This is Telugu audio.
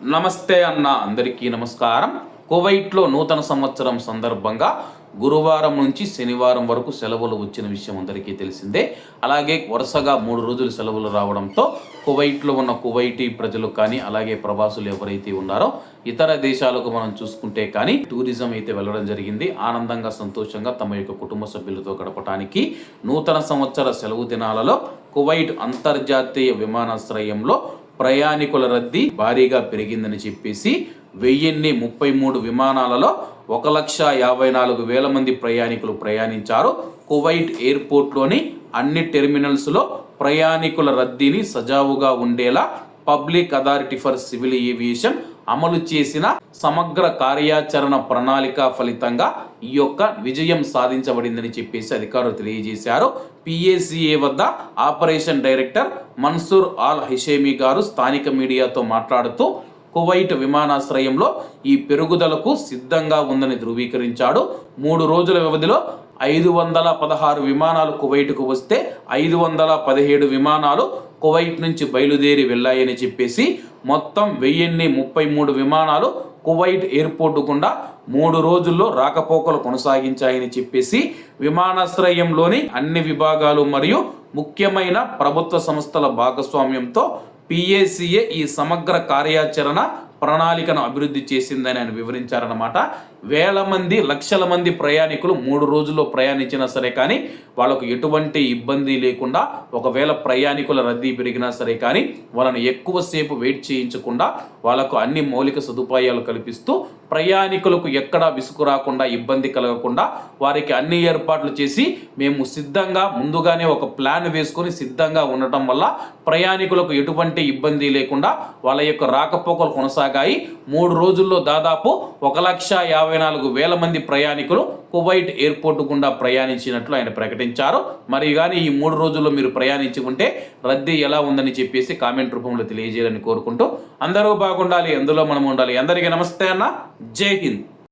నమస్తే అన్న అందరికీ నమస్కారం. కువైట్లో నూతన సంవత్సరం సందర్భంగా గురువారం నుంచి శనివారం వరకు సెలవులు వచ్చిన విషయం అందరికీ తెలిసిందే. అలాగే వరుసగా మూడు రోజులు సెలవులు రావడంతో కువైట్లో ఉన్న కువైటీ ప్రజలు కానీ అలాగే ప్రవాసులు ఎవరైతే ఉన్నారో ఇతర దేశాలకు మనం చూసుకుంటే కానీ టూరిజం అయితే వెళ్ళడం జరిగింది. ఆనందంగా సంతోషంగా తమ యొక్క కుటుంబ సభ్యులతో గడపడానికి నూతన సంవత్సర సెలవు దినాలలో కువైట్ అంతర్జాతీయ విమానాశ్రయంలో ప్రయాణికుల రద్దీ భారీగా పెరిగిందని చెప్పేసి వెయ్యిన్ని ముప్పై మూడు విమానాలలో ఒక లక్ష యాభై నాలుగు వేల మంది ప్రయాణికులు ప్రయాణించారు. కువైట్ ఎయిర్పోర్ట్లోని అన్ని టెర్మినల్స్లో ప్రయాణికుల రద్దీని సజావుగా ఉండేలా public authority for civil aviation అమలు చేసిన సమగ్ర కార్యాచరణ ప్రణాళిక ఫలితంగా ఈ యొక్క విజయం సాధించబడిందని చెప్పేసి అధికారులు తెలియజేశారు. పిఏసిఏ వద్ద operation director Mansoor Al Hashemi గారు స్థానిక మీడియాతో మాట్లాడుతూ కువైట్ విమానాశ్రయంలో ఈ పెరుగుదలకు సిద్ధంగా ఉందని ధృవీకరించాడు. మూడు రోజుల వ్యవధిలో ఐదు వందల పదహారు విమానాలు కువైట్కు వస్తే ఐదు వందల పదిహేడు విమానాలు కువైట్ నుంచి బయలుదేరి వెళ్ళాయని చెప్పేసి మొత్తం వెయ్యిన్ని ముప్పై మూడు విమానాలు కువైట్ ఎయిర్పోర్టు గుండా మూడు రోజుల్లో రాకపోకలు కొనసాగించాయని చెప్పేసి విమానాశ్రయంలోని అన్ని విభాగాలు మరియు ముఖ్యమైన ప్రభుత్వ సంస్థల భాగస్వామ్యంతో పిఏసిఏ ఈ సమగ్ర కార్యాచరణ ప్రణాళికను అభివృద్ధి చేసిందని ఆయన వివరించారన్నమాట. వేల మంది లక్షల మంది ప్రయాణికులు మూడు రోజుల్లో ప్రయాణించినా సరే కానీ వాళ్ళకు ఎటువంటి ఇబ్బంది లేకుండా ఒకవేళ ప్రయాణికుల రద్దీ పెరిగినా సరే కానీ వాళ్ళని ఎక్కువసేపు వెయిట్ చేయించకుండా వాళ్ళకు అన్ని మౌలిక సదుపాయాలు కల్పిస్తూ ప్రయాణికులకు ఎక్కడా విసుగు రాకుండా ఇబ్బంది కలగకుండా వారికి అన్ని ఏర్పాట్లు చేసి మేము సిద్ధంగా ముందుగానే ఒక ప్లాన్ వేసుకొని సిద్ధంగా ఉండటం వల్ల ప్రయాణికులకు ఎటువంటి ఇబ్బంది లేకుండా వాళ్ళ యొక్క రాకపోకలు కొనసాగాయి. మూడు రోజుల్లో దాదాపు ఒక లక్ష యాభై నాలుగు వేల మంది ప్రయాణికులు కువైట్ ఎయిర్పోర్ట్ గుండా ప్రయాణించినట్లు ఆయన ప్రకటించారు. మరి కానీ ఈ మూడు రోజుల్లో మీరు ప్రయాణించి ఉంటే రద్దీ ఎలా ఉందని చెప్పేసి కామెంట్ రూపంలో తెలియజేయాలని కోరుకుంటూ అందరూ బాగుండాలి అందులో మనం ఉండాలి. అందరికీ నమస్తే అన్న. జై హింద్.